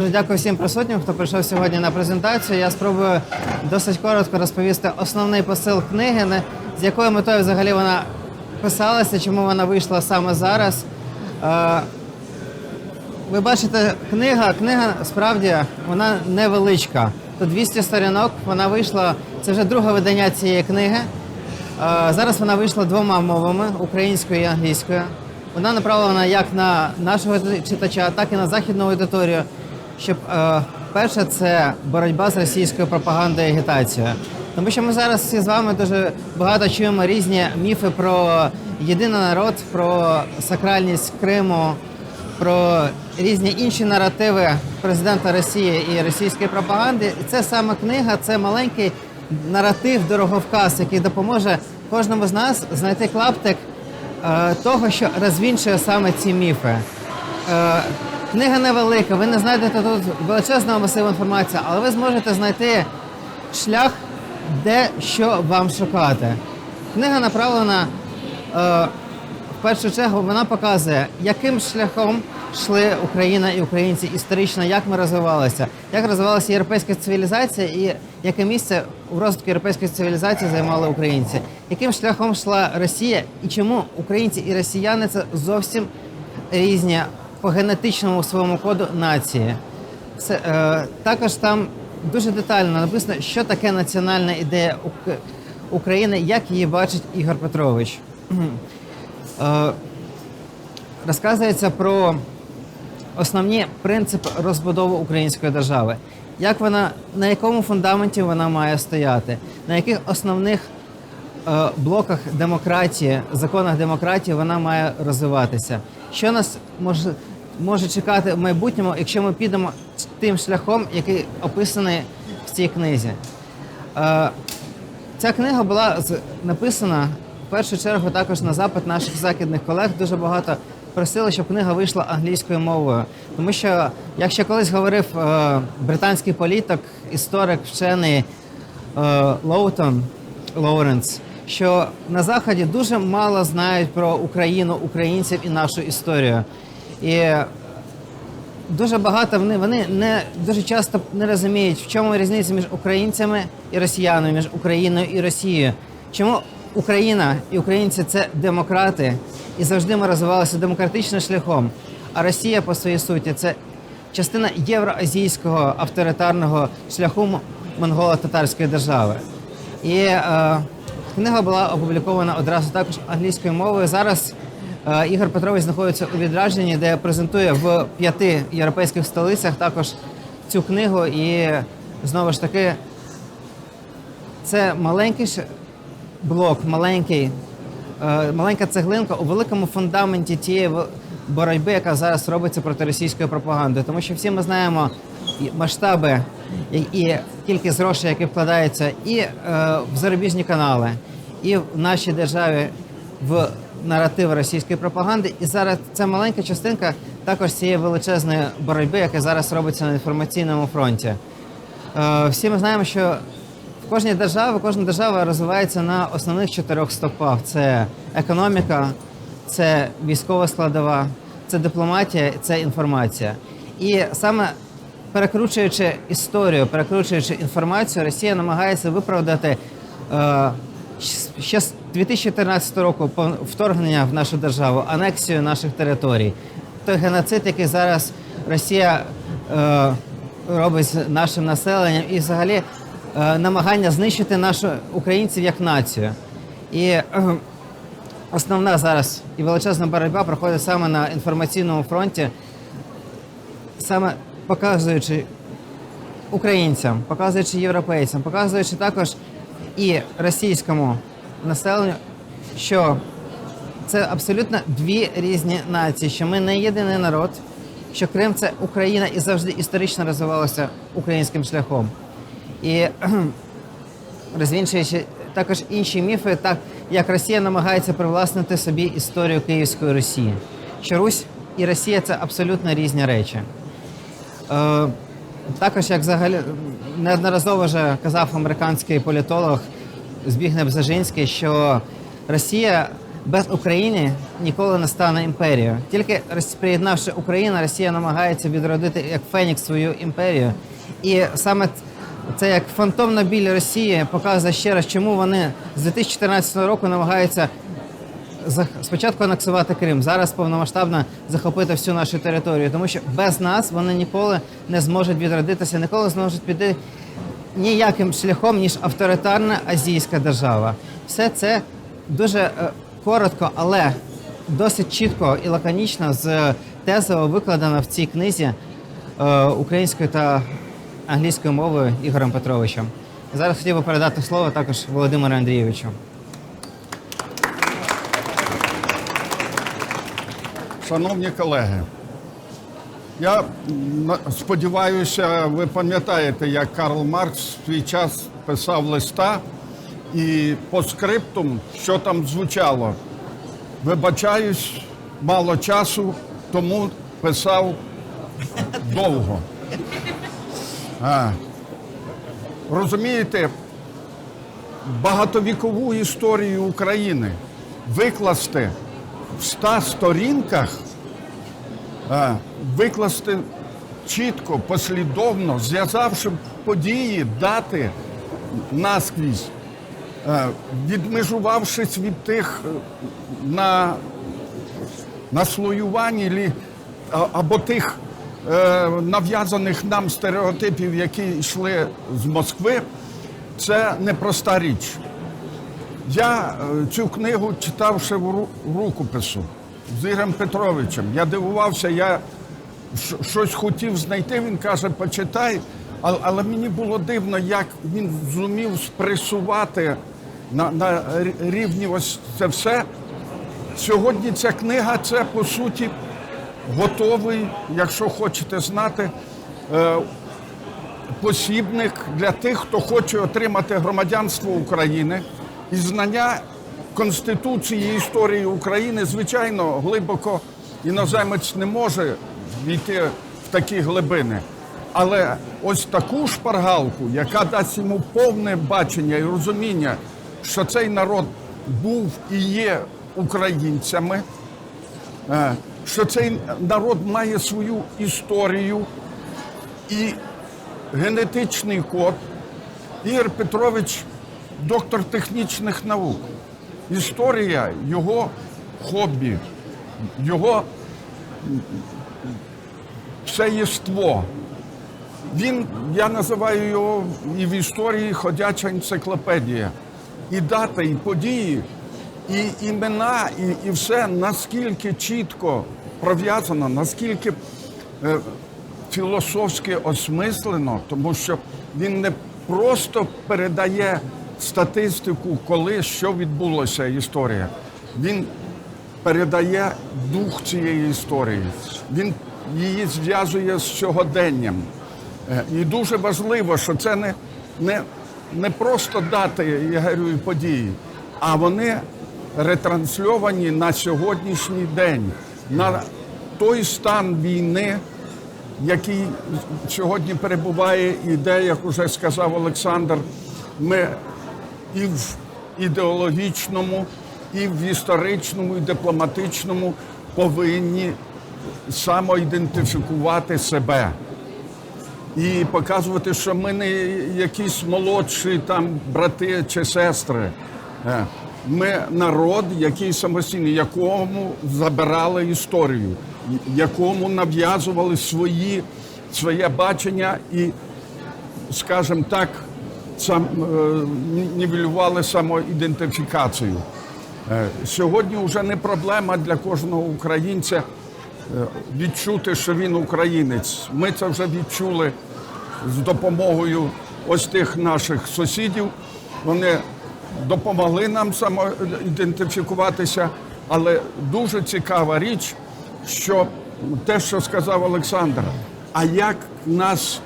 Дуже Дякую всім присутнім, хто прийшов сьогодні на презентацію. Я спробую досить коротко розповісти основний посил книги, з якою метою взагалі вона писалася, чому вона вийшла саме зараз. Е, Ви бачите, книга, книга справді вона невеличка. Тут 200 сторінок, вона вийшла, це вже друге видання цієї книги. Е, Зараз вона вийшла двома мовами українською і англійською. Вона направлена як на нашого читача, так і на західну аудиторію. Щоб е, перше, це боротьба з російською пропагандою і агітацією. Тому що ми зараз всі з вами дуже багато чуємо різні міфи про єдиний народ, про сакральність Криму, про різні інші наративи президента Росії і російської пропаганди. І це саме книга, це маленький наратив, дороговказ, який допоможе кожному з нас знайти клаптик е, того, що розвінчує саме ці міфи. Е, книга невелика, ви не знайдете тут величезного масиву інформації, але ви зможете знайти шлях, де що вам шукати. Книга направлена е, в першу чергу вона показує, яким шляхом йшли Україна і українці історично, як ми розвивалися, як розвивалася європейська цивілізація і яке місце у розвитку європейської цивілізації займали українці, яким шляхом йшла Росія і чому українці і росіяни це зовсім різні по генетичному своєму коду нації. Це, е, також там дуже детально написано, що таке національна ідея України, як її бачить Ігор Петрович. Е, розказується про основні принципи розбудови української держави. Як вона, на якому фундаменті вона має стояти, на яких основних е, блоках демократії, законах демократії вона має розвиватися. Що нас може, може чекати в майбутньому, якщо ми підемо тим шляхом, який описаний в цій книзі? Е, Ця книга була написана в першу чергу також на запит наших західних колег. Дуже багато просили, щоб книга вийшла англійською мовою. Тому що, як ще колись говорив е, британський політик, історик, вчений е, Лоутон Лоуренс, що на заході дуже мало знають про Україну, українців і нашу історію. І дуже багато вони, вони не дуже часто не розуміють, в чому різниця між українцями і росіянами, між Україною і Росією. Чому Україна і українці це демократи, і завжди ми розвивалися демократичним шляхом. А Росія, по своїй суті, це частина євроазійського авторитарного шляху монголо-татарської держави. І е, книга була опублікована одразу також англійською мовою. Зараз Ігор Петрович знаходиться у відрадженні, де презентує в п'яти європейських столицях також цю книгу. І знову ж таки, це маленький блок, маленький, е, маленька цеглинка у великому фундаменті тієї боротьби, яка зараз робиться проти російської пропаганди. Тому що всі ми знаємо масштаби і, і кількість грошей, які вкладаються і е, в зарубіжні канали, і в нашій державі в наратив російської пропаганди. І зараз це маленька частинка також цієї величезної боротьби, яка зараз робиться на інформаційному фронті. Е, Всі ми знаємо, що в кожній державі, кожна держава розвивається на основних чотирьох стопах: це економіка, це військова складова, це дипломатія, це інформація. І саме перекручуючи історію, перекручуючи інформацію, Росія намагається виправдати ще з 2014 року вторгнення в нашу державу, анексію наших територій. Той геноцид, який зараз Росія е, робить з нашим населенням, і взагалі е, намагання знищити нашу українців як націю. І е, основна зараз і величезна боротьба проходить саме на інформаційному фронті, саме показуючи українцям, показуючи європейцям, показуючи також і російському населенню, що це абсолютно дві різні нації, що ми не єдиний народ, що Крим це Україна і завжди історично розвивалося українським шляхом. І розвінчуючи також інші міфи, так як Росія намагається привласнити собі історію Київської Росії, що Русь і Росія це абсолютно різні речі. Е, також, як взагалі неодноразово вже казав американський політолог Збігнев Бзежинський, що Росія без України ніколи не стане імперією. Тільки приєднавши Україну, Росія намагається відродити як Фенікс свою імперію. І саме це як фантомна біль Росії показує ще раз, чому вони з 2014 року намагаються спочатку анексувати Крим, зараз повномасштабно захопити всю нашу територію, тому що без нас вони ніколи не зможуть відродитися, ніколи не зможуть піти ніяким шляхом, ніж авторитарна азійська держава. Все це дуже е, коротко, але досить чітко і лаконічно з тезово викладено в цій книзі е, українською та англійською мовою Ігорем Петровичем. Зараз хотів би передати слово також Володимиру Андрійовичу. Шановні колеги, я сподіваюся, ви пам'ятаєте, як Карл Маркс в свій час писав листа і по скриптум, що там звучало. Вибачаюсь, мало часу, тому писав довго. А. Розумієте, багатовікову історію України викласти в ста сторінках, викласти чітко, послідовно, зв'язавши події, дати наскрізь, е, відмежувавшись від тих е, на наслоювань або тих е, нав'язаних нам стереотипів, які йшли з Москви, це непроста річ. Я цю книгу читав ще в рукопису з Ігорем Петровичем. Я дивувався, я щось хотів знайти. Він каже, почитай. Але, мені було дивно, як він зумів спресувати на, на рівні ось це все. Сьогодні ця книга це по суті готовий, якщо хочете знати, е, посібник для тих, хто хоче отримати громадянство України і знання Конституції історії України. Звичайно, глибоко іноземець не може війти в такі глибини. Але ось таку шпаргалку, яка дасть йому повне бачення і розуміння, що цей народ був і є українцями, е, що цей народ має свою історію і генетичний код. Ігор Петрович доктор технічних наук. Історія його хобі, його все єство. Він, я називаю його і в історії ходяча енциклопедія. І дати, і події, і імена, і, і все наскільки чітко пров'язано, наскільки е, філософськи осмислено, тому що він не просто передає статистику, коли що відбулося історія. Він передає дух цієї історії. Він її зв'язує з сьогоденням. Е, І дуже важливо, що це не, не, не просто дати я і події, а вони ретрансльовані на сьогоднішній день, на той стан війни, який сьогодні перебуває і де, як уже сказав Олександр, ми і в ідеологічному, і в історичному, і дипломатичному повинні самоідентифікувати себе і показувати, що ми не якісь молодші там брати чи сестри. Е, Ми народ, який самостійний, якому забирали історію, якому нав'язували свої, своє бачення і, скажімо так, сам, е, нівелювали самоідентифікацію. Е, Сьогодні вже не проблема для кожного українця е, відчути, що він українець. Ми це вже відчули з допомогою ось тих наших сусідів. Вони допомогли нам самоідентифікуватися, але дуже цікава річ, що те, що сказав Олександр, а як нас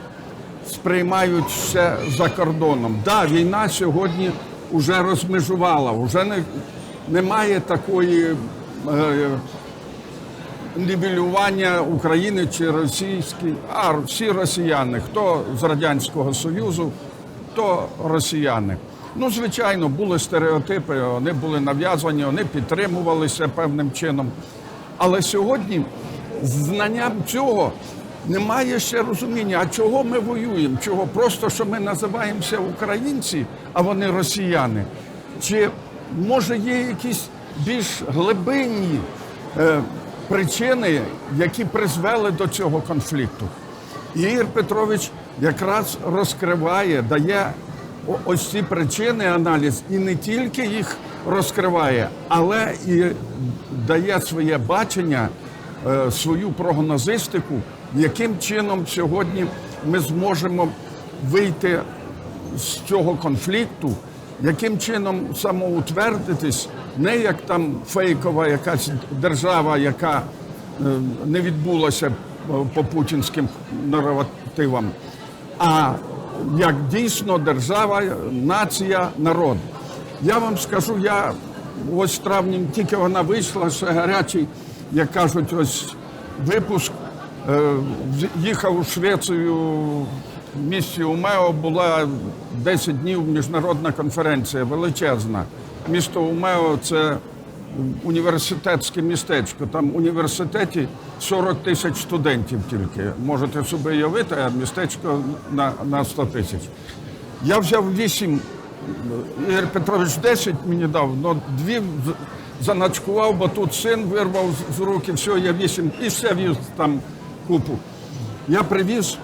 сприймають ще за кордоном. Да, війна сьогодні вже розмежувала, вже не, немає такої е, нівелювання України чи російської, а всі росіяни, хто з Радянського Союзу, то росіяни. Ну, звичайно, були стереотипи, вони були нав'язані, вони підтримувалися певним чином. Але сьогодні знанням цього немає ще розуміння, а чого ми воюємо? Чого? Просто що ми називаємося українці, а вони росіяни. Чи може є якісь більш глибинні е, причини, які призвели до цього конфлікту? Ігор Петрович якраз розкриває, дає ось ці причини аналіз, і не тільки їх розкриває, але і дає своє бачення, е, свою прогнозистику, яким чином сьогодні ми зможемо вийти з цього конфлікту, яким чином самоутвердитись, не як там фейкова якась держава, яка е, не відбулася е, по путінським наративам, а як дійсно держава, нація, народ. Я вам скажу, я ось травні тільки вона вийшла, ще гарячий, як кажуть, ось випуск. Е, Їхав у Швецію в місті Умео була 10 днів міжнародна конференція величезна. Місто Умео це університетське містечко. Там в університеті 40 тисяч студентів тільки. Можете собі уявити, а містечко на, на 100 тисяч. Я взяв 8, Ігор Петрович 10 мені дав, але дві заначкував, бо тут син вирвав з- руки, все, я 8 і ще віз там купу. Я привіз,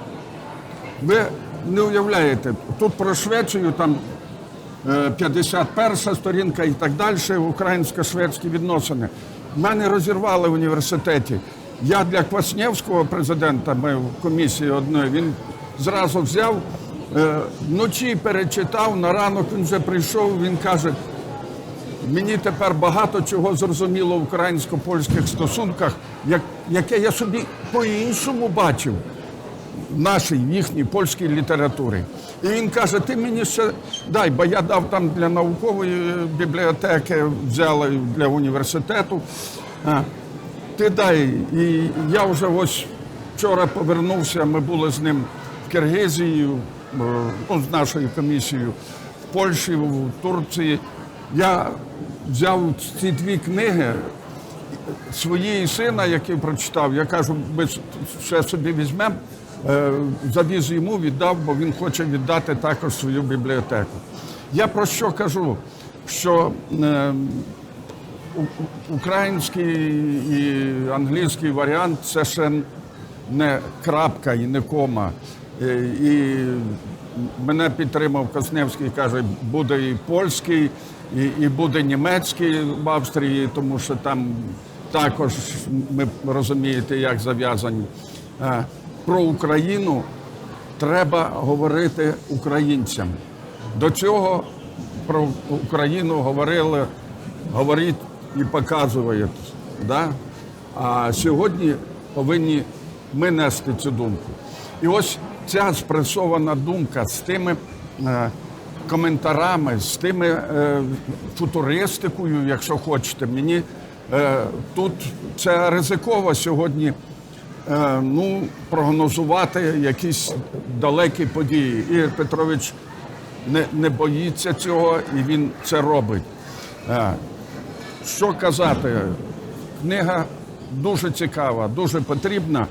ви не уявляєте, тут про Швецію там е, 51 сторінка і так далі, українсько-шведські відносини. Мене розірвали в університеті. Я для Кваснєвського президента, ми в комісії одної, він зразу взяв, е, вночі перечитав, на ранок він вже прийшов, він каже, Мені тепер багато чого зрозуміло в українсько-польських стосунках, яке я собі по-іншому бачив в нашій їхній польській літературі. І він каже: ти мені ще дай, бо я дав там для наукової бібліотеки, взяли для університету. Ти дай. І я вже ось вчора повернувся, ми були з ним в Киргизії, е, ну, з нашою комісією, в Польщі, в Турції. Я взяв ці дві книги своєї сина, який прочитав, я кажу, ми ще собі візьмемо, е, завіз йому, віддав, бо він хоче віддати також свою бібліотеку. Я про що кажу? Що е, український і англійський варіант це ще не крапка і не кома. Е, І мене підтримав Косневський, каже, буде і польський, і, і буде німецький в Австрії, тому що там також ми розумієте, як зав'язані. Е, Про Україну треба говорити українцям. До цього про Україну говорили, говорить і показують. Да? А сьогодні повинні ми нести цю думку. І ось ця спресована думка з тими е, коментарами, з тими е, футуристикою, якщо хочете, мені тут це ризиково сьогодні е, ну, прогнозувати якісь далекі події. Ігор Петрович не, не боїться цього і він це робить. Е, Що казати? Книга дуже цікава, дуже потрібна.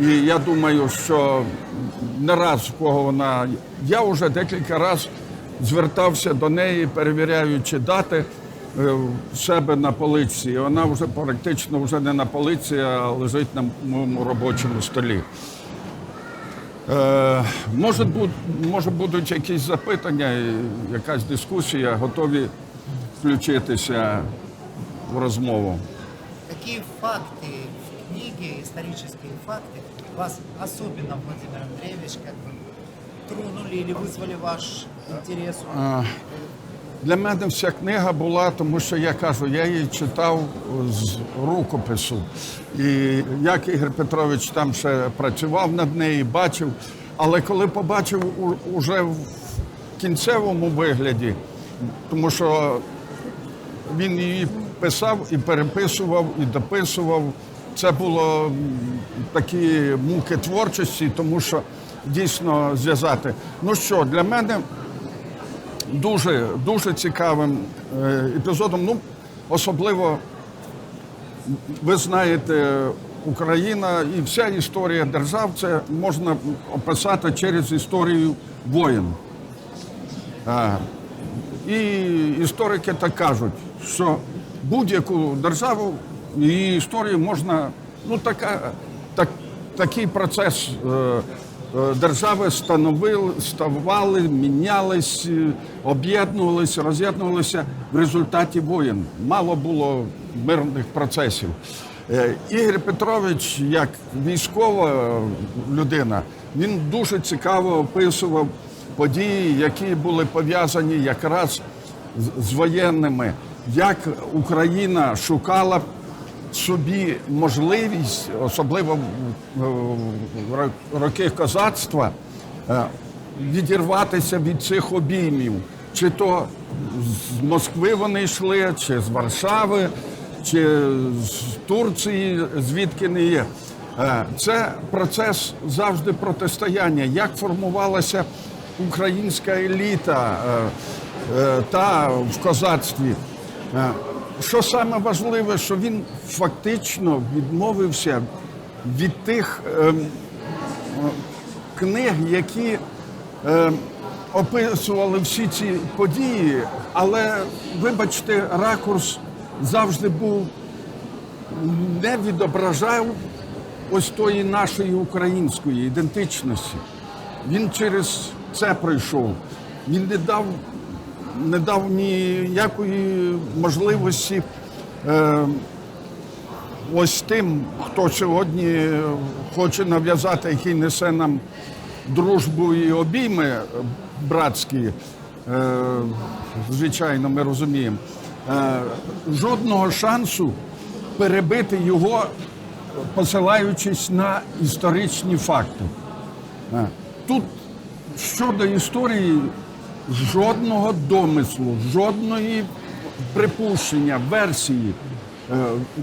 І я думаю, що не раз кого вона. Я вже декілька разів звертався до неї, перевіряючи дати е, в себе на полиці. І вона вже практично вже не на полиці, а лежить на моєму робочому столі. Е, може, буд, може будуть якісь запитання, і якась дискусія, готові включитися в розмову. Какие факты в книге, исторические факты, вас особенно, Владимир Андреевич, как бы тронули или вызвали ваш интерес? Для мене вся книга була, тому що я кажу, я її читав з рукопису. І як Ігор Петрович там ще працював над нею, бачив. Але коли побачив уже в кінцевому вигляді, тому що він її писав і переписував, і дописував. Це було такі муки творчості, тому що дійсно зв'язати. Ну що, для мене дуже, дуже цікавим е, епізодом. Ну, особливо, ви знаєте, Україна і вся історія держав це можна описати через історію воєн. А, І історики так кажуть, що будь-яку державу її історію можна, ну така, так, такий процес е, держави становили, ставали, мінялись, е, об'єднувалися, роз'єднувалися в результаті воєн. Мало було мирних процесів. Е, Ігор Петрович, як військова людина, він дуже цікаво описував події, які були пов'язані якраз з воєнними, як Україна шукала собі можливість, особливо в- роки козацтва, е, відірватися від цих обіймів. Чи то з Москви вони йшли, чи з Варшави, чи з Турції, звідки не є. Е, Це процес завжди протистояння. Як формувалася українська еліта е, та в козацтві. Е, Що саме важливе, що він фактично відмовився від тих ем, книг, які е, описували всі ці події, але, вибачте, ракурс завжди був не відображав ось тої нашої української ідентичності. Він через це пройшов. Він не дав, не дав ніякої можливості е, ось тим, хто сьогодні хоче нав'язати, який несе нам дружбу і обійми братські, е, звичайно, ми розуміємо, е, жодного шансу перебити його, посилаючись на історичні факти. Е, Тут щодо історії жодного домислу, жодної припущення, версії. Е,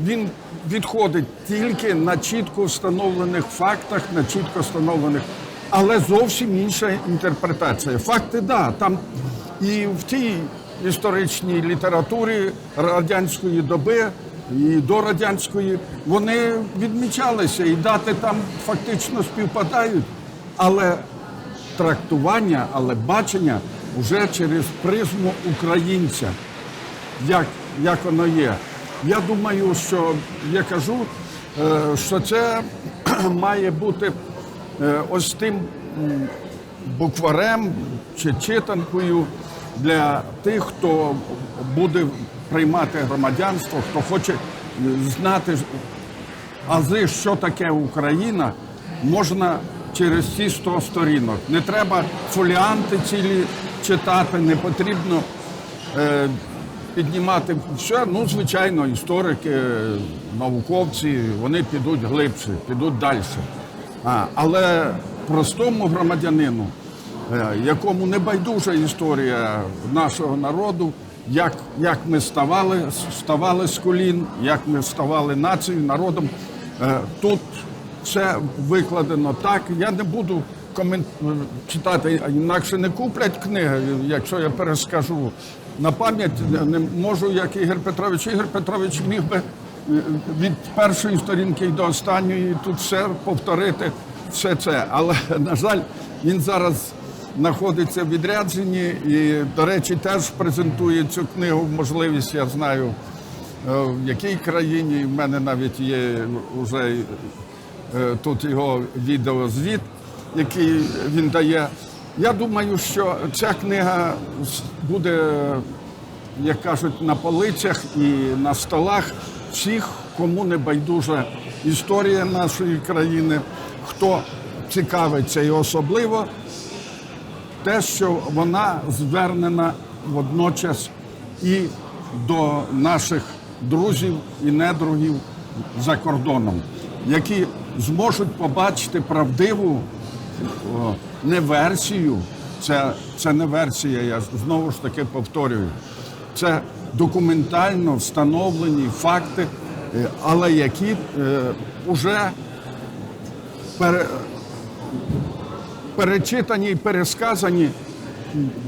Він відходить тільки на чітко встановлених фактах, на чітко встановлених, але зовсім інша інтерпретація. Факти, да, там і в тій історичній літературі радянської доби і до радянської вони відмічалися, і дати там фактично співпадають. Але трактування, але бачення вже через призму українця, як, як воно є. Я думаю, що я кажу, е, що це має бути е, ось тим букварем чи читанкою для тих, хто буде приймати громадянство, хто хоче знати ази, що таке Україна, можна через ці 100 сторінок. Не треба фоліанти цілі читати, не потрібно е, піднімати все. Ну, звичайно, історики, науковці, вони підуть глибше, підуть далі. А, але простому громадянину, е, якому не байдужа історія нашого народу, як, як ми ставали, ставали з колін, як ми ставали нацією, народом. Е, Тут все викладено так. Я не буду комен... читати, інакше не куплять книги, якщо я перескажу на пам'ять, не можу, як Ігор Петрович. Ігор Петрович міг би е, від першої сторінки до останньої тут все повторити, все це. Але, на жаль, він зараз знаходиться в відрядженні і, до речі, теж презентує цю книгу можливість, я знаю, е, в якій країні. В мене навіть є вже е, тут його відеозвіт, який він дає. Я думаю, що ця книга буде, як кажуть, на полицях і на столах всіх, кому не байдужа історія нашої країни, хто цікавиться і особливо те, що вона звернена водночас і до наших друзів і недругів за кордоном, які зможуть побачити правдиву не версію. Це, це не версія, я знову ж таки повторюю. Це документально встановлені факти, е, але які вже пере, перечитані і пересказані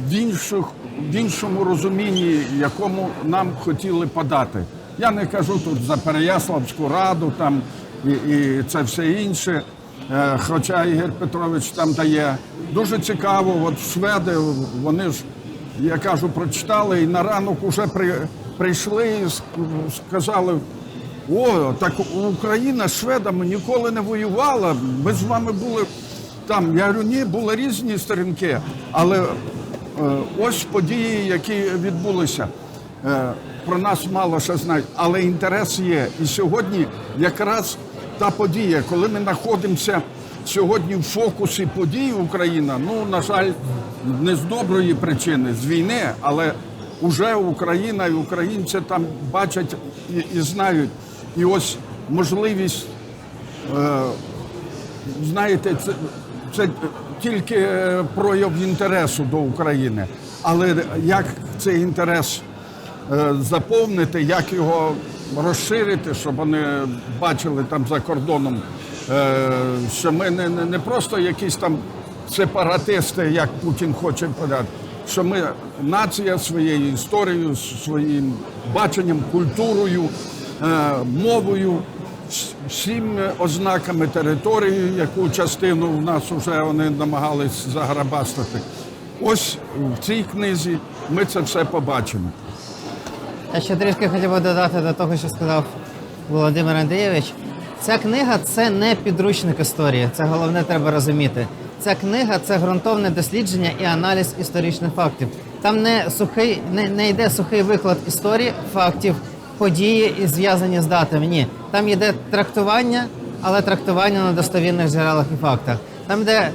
в інших, в іншому розумінні, якому нам хотіли подати. Я не кажу тут за Переяславську раду там і, і це все інше. Е, Хоча Ігор Петрович там дає дуже цікаво. От шведи вони ж, я кажу, прочитали і на ранок уже при, прийшли і сказали. О, так Україна з шведами ніколи не воювала. Ми з вами були там. Я говорю, ні, були різні сторінки, але е, ось події, які відбулися. Е, про нас мало що знають, але інтерес є. І сьогодні якраз та подія, коли ми знаходимося сьогодні в фокусі подій Україна, ну, на жаль, не з доброї причини, з війни, але вже Україна і українці там бачать і, і знають. І ось можливість, е, знаєте, це, це тільки е, прояв інтересу до України. Але як цей інтерес е, заповнити, як його розширити, щоб вони бачили там за кордоном, е, що ми не, не, просто якісь там сепаратисти, як Путін хоче подати, що ми нація своєю історією, своїм баченням, культурою, е, мовою, всім ознаками території, яку частину в нас вже вони намагались заграбастати. Ось в цій книзі ми це все побачимо. Я ще трішки хотів би додати до того, що сказав Володимир Андрійович. Ця книга це не підручник історії. Це головне треба розуміти. Ця книга це ґрунтовне дослідження і аналіз історичних фактів. Там не сухий, не, не йде сухий виклад історії, фактів, події і зв'язані з датами. Ні, там йде трактування, але трактування на достовірних джерелах і фактах. Там йде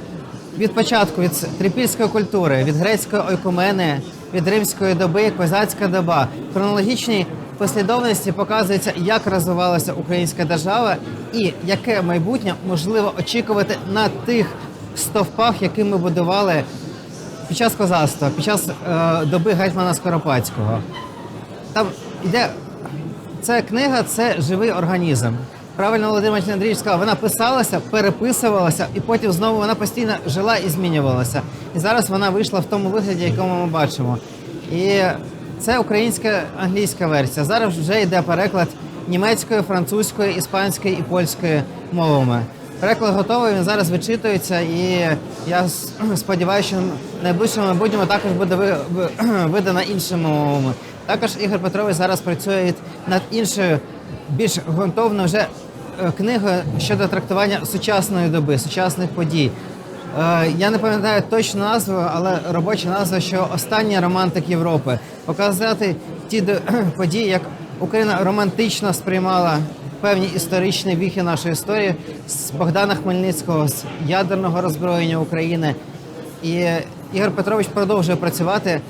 від початку від трипільської культури, від грецької ойкумени, від римської доби, козацька доба. В хронологічній послідовності показується, як розвивалася українська держава і яке майбутнє можливо очікувати на тих стовпах, які ми будували під час козацтва, під час е, доби гетьмана Скоропадського. Там йде ця книга це живий організм. Правильно Володимир Андрійович сказав, вона писалася, переписувалася, і потім знову вона постійно жила і змінювалася. І зараз вона вийшла в тому вигляді, якому ми бачимо. І це українська англійська версія. Зараз вже йде переклад німецької, французької, іспанської і польської мовами. Переклад готовий, він зараз вичитується, і я сподіваюся, що найближчому майбутньому також буде ви- ви- видана іншими мовами. Також Ігор Петрович зараз працює над іншою, більш ґрунтовною вже е, книгою щодо трактування сучасної доби, сучасних подій. Е, Я не пам'ятаю точну назву, але робоча назва, що останній романтик Європи. Показати ті події, як Україна романтично сприймала певні історичні віхи нашої історії з Богдана Хмельницького, з ядерного роззброєння України. І Ігор Петрович продовжує працювати.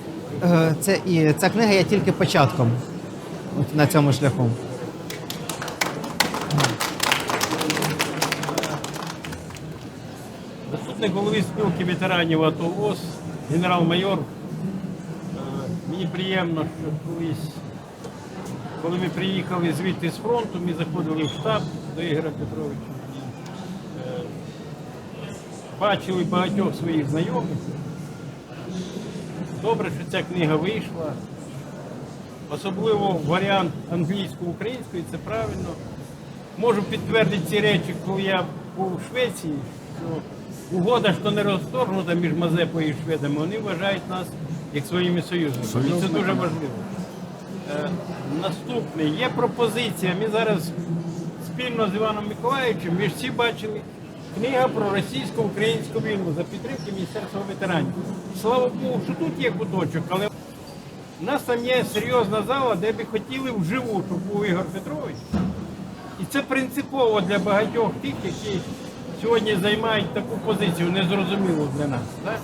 Е, Це і ця книга є тільки початком на цьому шляху. Заступник голови спілки ветеранів АТО ВОЗ, генерал-майор. Е, Мені приємно, що колись, коли ми приїхали звідти з фронту, ми заходили в штаб до Ігоря Петровича. Е, Бачили багатьох своїх знайомих. Добре, що ця книга вийшла. Особливо варіант англійсько-української, це правильно. Можу підтвердити ці речі, коли я був у Швеції, що угода, що не розторгнута між Мазепою і шведами, вони вважають нас як своїми союзниками. І це дуже важливо. Е, наступне, є пропозиція. Ми зараз спільно з Іваном Миколаївичем, ми ж всі бачили книга про російсько-українську війну за підтримки Міністерства ветеранів. Слава Богу, що тут є куточок, але у нас там є серйозна зала, де би хотіли вживу, щоб був Ігор Петрович. І це принципово для багатьох тих, які сьогодні займають таку позицію, незрозумілу для нас. Так?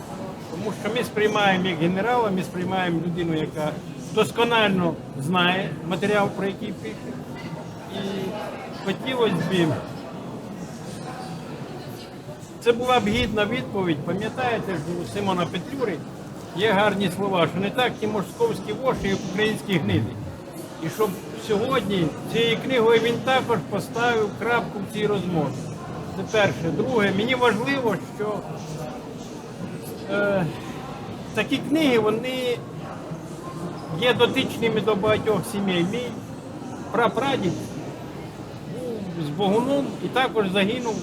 Тому що ми сприймаємо як генерала, ми сприймаємо людину, яка досконально знає матеріал, про який пише. І хотілося б, це була б гідна відповідь. Пам'ятаєте, у Симона Петлюри є гарні слова, що не так ті московські воші, як українські гниди. І щоб сьогодні цією книгою він також поставив крапку в цій розмові. Це перше. Друге, мені важливо, що е, такі книги вони є дотичними до багатьох сімей. Мій прапрадід був з Богуном і також загинув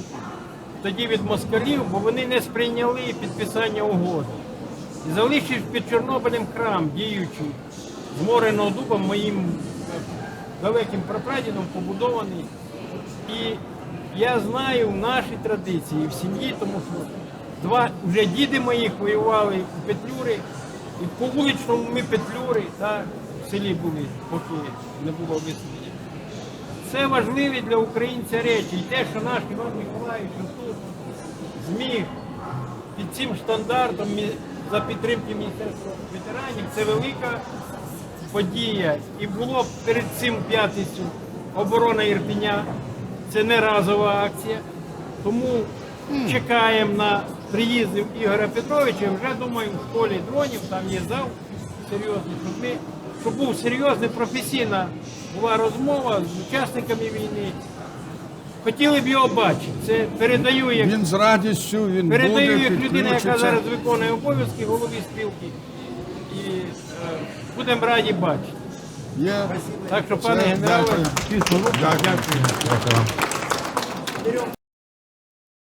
тоді від москалів, бо вони не сприйняли підписання угоди. І залишив під Чорнобилем храм діючий, з мореного дуба моїм е, далеким прапрадідом побудований. І я знаю наші традиції в сім'ї, тому що два вже діди моїх воювали у Петлюри, і по вуличному ми Петлюри та в селі були, поки не було виселення. Це важливі для українця речі. І те, що наш Іван Миколаївич тут зміг під цим штандартом за підтримки Міністерства ветеранів, це велика подія. І було перед цим п'ятницю оборона Ірпіня. Це не разова акція. Тому чекаємо на приїздів Ігоря Петровича. Вже думаю, в школі дронів там є зал серйозний, щоб, ми, щоб був серйозний, професійна була розмова з учасниками війни. Хотіли б його бачити. Це передаю як Він з радістю, він Передаю буде як людина, яка зараз виконує обов'язки голови спілки. І е, будемо раді бачити. Є. Так що, пане Все, генерале, дякую. тісно руку. Дякую. Дякую. Дякую. Берем